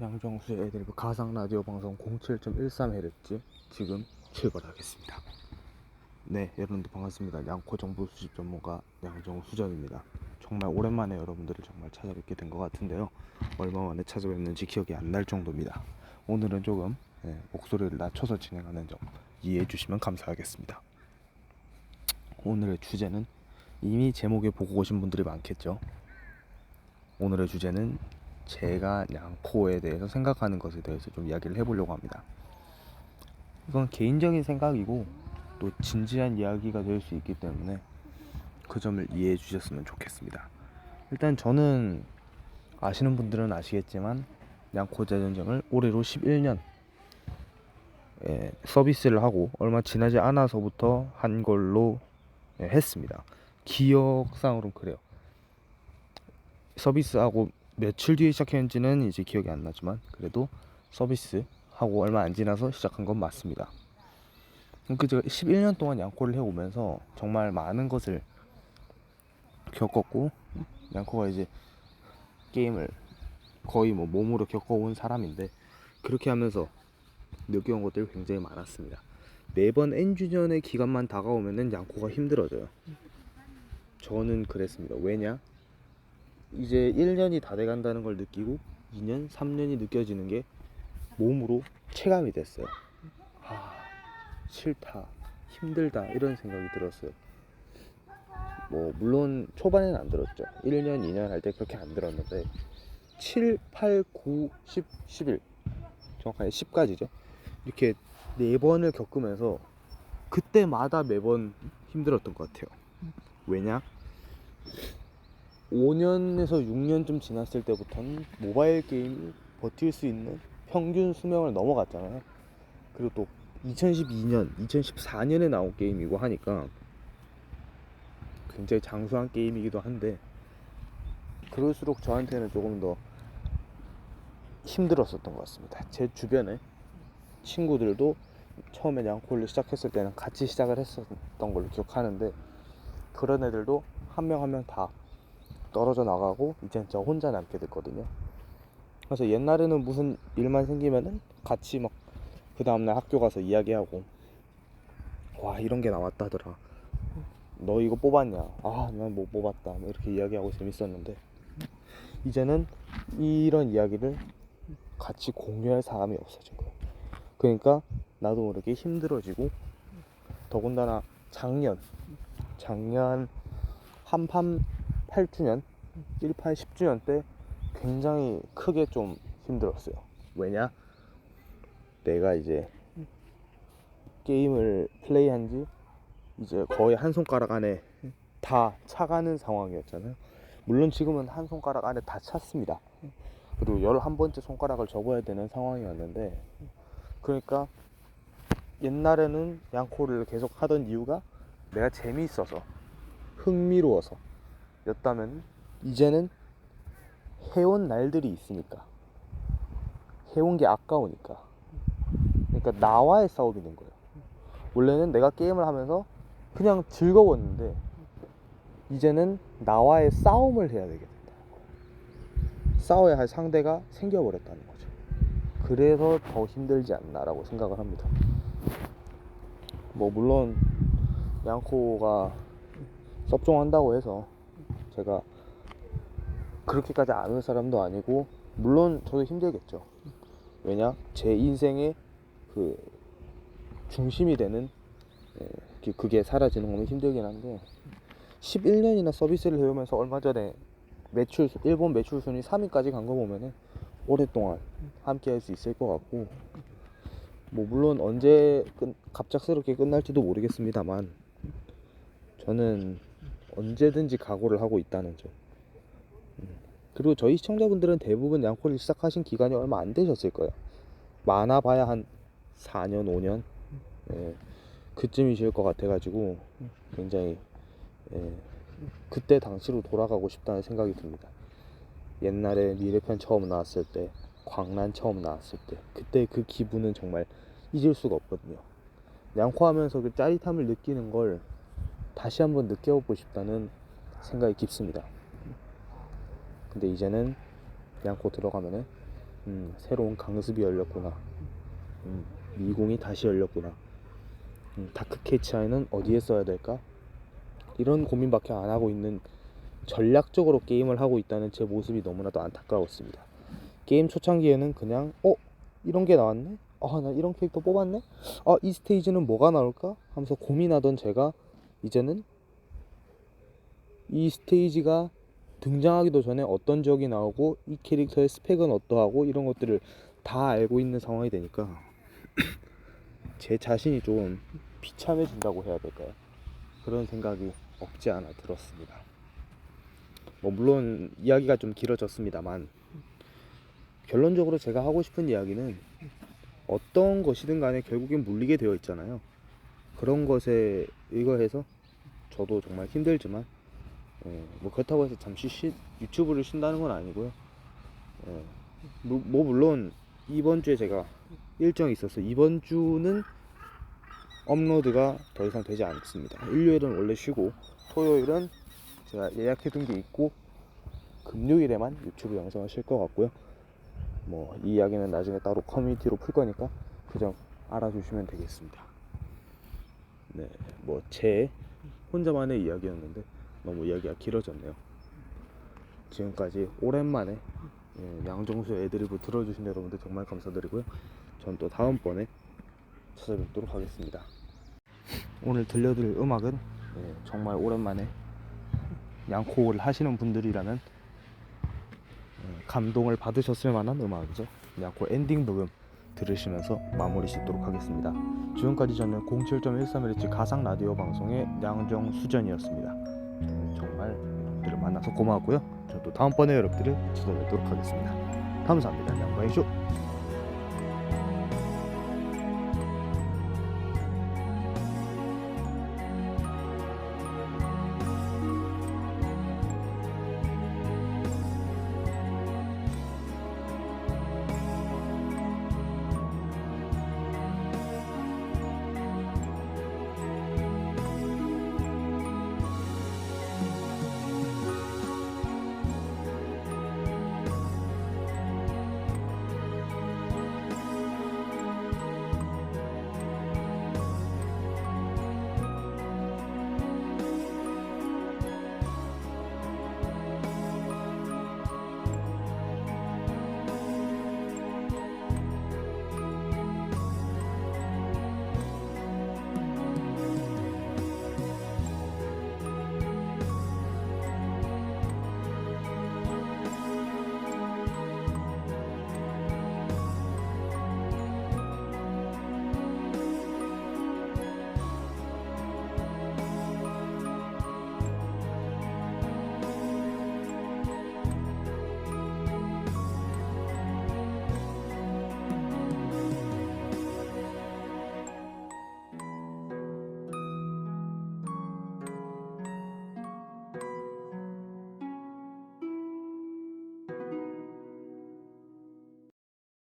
양정수의 애드리브 가상 라디오 방송 07.13Hz 지금 출발하겠습니다. 네, 여러분들 반갑습니다. 양코 정보 수집 전문가 양정수정입니다. 정말 오랜만에 여러분들을 정말 찾아뵙게 된 것 같은데요. 얼마 만에 찾아뵙는지 기억이 안 날 정도입니다. 오늘은 조금 예, 목소리를 낮춰서 진행하는 점 이해해 주시면 감사하겠습니다. 오늘의 주제는 이미 제목에 보고 오신 분들이 많겠죠. 오늘의 주제는 제가 양코에 대해서 생각하는 것에 대해서 좀 이야기를 해보려고 합니다. 이건 개인적인 생각이고 또 진지한 이야기가 될 수 있기 때문에 그 점을 이해해 주셨으면 좋겠습니다. 일단 저는 아시는 분들은 아시겠지만 양코 재전쟁을 올해로 11년 예, 서비스를 하고 얼마 지나지 않아서부터 한 걸로 예, 했습니다. 기억상으로는 그래요. 서비스하고 며칠 뒤에 시작했는지는 이제 기억이 안 나지만 그래도 서비스 하고 얼마 안 지나서 시작한 건 맞습니다. 그 제가 11년 동안 양코를 해오면서 정말 많은 것을 겪었고 양코가 이제 게임을 거의 뭐 몸으로 겪어온 사람인데 그렇게 하면서 느껴온 것들이 굉장히 많았습니다. 매번 엔주전의 기간만 다가오면은 양코가 힘들어져요. 저는 그랬습니다. 왜냐? 이제 1년이 다 돼 간다는 걸 느끼고 2년, 3년이 느껴지는 게 몸으로 체감이 됐어요. 아, 싫다, 힘들다 이런 생각이 들었어요. 뭐 물론 초반에는 안 들었죠. 1년, 2년 할 때 그렇게 안 들었는데 7, 8, 9, 10, 11 정확하게 10까지죠. 이렇게 네 번을 겪으면서 그때마다 매번 힘들었던 것 같아요. 왜냐? 5년에서 6년쯤 지났을 때부터는 모바일 게임이 버틸 수 있는 평균 수명을 넘어갔잖아요. 그리고 또 2012년, 2014년에 나온 게임이고 하니까 굉장히 장수한 게임이기도 한데 그럴수록 저한테는 조금 더 힘들었었던 것 같습니다. 제 주변에 친구들도 처음에 양콜을 시작했을 때는 같이 시작을 했었던 걸로 기억하는데 그런 애들도 한 명 한 명 다 떨어져 나가고 이제는 저 혼자 남게 됐거든요. 그래서 옛날에는 무슨 일만 생기면은 같이 막 그 다음날 학교 가서 이야기하고 와 이런 게 나왔다더라. 너 이거 뽑았냐? 아 난 못 뽑았다. 뭐 이렇게 이야기하고 재밌었는데 이제는 이런 이야기를 같이 공유할 사람이 없어진 거예요. 그러니까 나도 모르게 힘들어지고 더군다나 작년 작년 한판 8주년 18, 10주년 때 굉장히 크게 좀 힘들었어요. 왜냐? 내가 이제 게임을 플레이한 지 이제 거의 한 손가락 안에 다 차가는 상황이었잖아요. 물론 지금은 한 손가락 안에 다 찼습니다. 그리고 11번째 손가락을 접어야 되는 상황이었는데 그러니까 옛날에는 양코를 계속 하던 이유가 내가 재미있어서 흥미로워서 였다면 이제는 해온 날들이 있으니까 해온 게 아까우니까. 그러니까 나와의 싸움이 된 거예요. 원래는 내가 게임을 하면서 그냥 즐거웠는데 이제는 나와의 싸움을 해야 되겠다. 싸워야 할 상대가 생겨버렸다는 거죠. 그래서 더 힘들지 않나라고 생각을 합니다. 뭐 물론 양코가 섭종한다고 해서 제가 그렇게까지 아는 사람도 아니고 물론 저도 힘들겠죠. 왜냐 제 인생의 그 중심이 되는 예, 그- 그게 사라지는 거는 힘들긴 한데 11년이나 서비스를 해오면서 얼마 전에 매출 수- 일본 매출 순위 3위까지 간 거 보면은 오랫동안 함께 할 수 있을 것 같고 뭐 물론 언제 끝, 갑작스럽게 끝날지도 모르겠습니다만 저는 언제든지 각오를 하고 있다는 점. 음. 그리고 저희 시청자분들은 대부분 양코를 시작하신 기간이 얼마 안 되셨을 거예요. 많아봐야 한 4년, 5년 예, 그쯤이실 것 같아가지고 굉장히 예, 그때 당시로 돌아가고 싶다는 생각이 듭니다. 옛날에 미래편 처음 나왔을 때, 광란 처음 나왔을 때, 그때 그 기분은 정말 잊을 수가 없거든요. 양코하면서 그 짜릿함을 느끼는 걸 다시 한번 느껴보고 싶다는 생각이 깊습니다. 근데 이제는 양코 들어가면은 음, 새로운 강습이 열렸구나. 음, 미궁이 다시 열렸구나. 음, 다크 캐치아이는 어디에 써야 될까? 이런 고민밖에 안 하고 있는 전략적으로 게임을 하고 있다는 제 모습이 너무나도 안타까웠습니다. 게임 초창기에는 그냥 어 이런 게 나왔네. 아나 이런 캐릭터 뽑았네. 아이 스테이지는 뭐가 나올까? 하면서 고민하던 제가 이제는 이 스테이지가 등장하기도 전에 어떤 적이 나오고 이 캐릭터의 스펙은 어떠하고 이런 것들을 다 알고 있는 상황이 되니까 제 자신이 좀 비참해진다고 해야 될까요? 그런 생각이 없지 않아 들었습니다. 뭐 물론 이야기가 좀 길어졌습니다만 결론적으로 제가 하고 싶은 이야기는 어떤 것이든 간에 결국엔 물리게 되어 있잖아요. 그런 것에 의거해서 저도 정말 힘들지만 예, 뭐 그렇다고 해서 잠시 쉬, 유튜브를 쉰다는 건 아니고요. 예, 뭐, 뭐 물론 이번 주에 제가 일정이 있어서 이번 주는 업로드가 더 이상 되지 않습니다. 일요일은 원래 쉬고 토요일은 제가 예약해둔 게 있고 금요일에만 유튜브 영상을 쉴 것 같고요. 뭐 이 이야기는 나중에 따로 커뮤니티로 풀 거니까 그점 알아주시면 되겠습니다. 네, 뭐 제 혼자만의 이야기였는데 너무 이야기가 길어졌네요. 지금까지 오랜만에 예, 양정수 애드리브 들어주신 여러분들 정말 감사드리고요. 전 또 다음번에 찾아뵙도록 하겠습니다. 오늘 들려드릴 음악은 예, 정말 오랜만에 양코를 하시는 분들이라면 예, 감동을 받으셨을 만한 음악이죠. 양코 엔딩 부분 들으시면서 마무리 짓도록 하겠습니다. 지금까지 저는 07.13Hz 가상 라디오 방송의 양정수전이었습니다. 음, 정말 여러분들을 만나서 고마웠고요. 저도 다음번에 여러분들을 찾아뵙도록 하겠습니다. 감사합니다. 양반이쇼.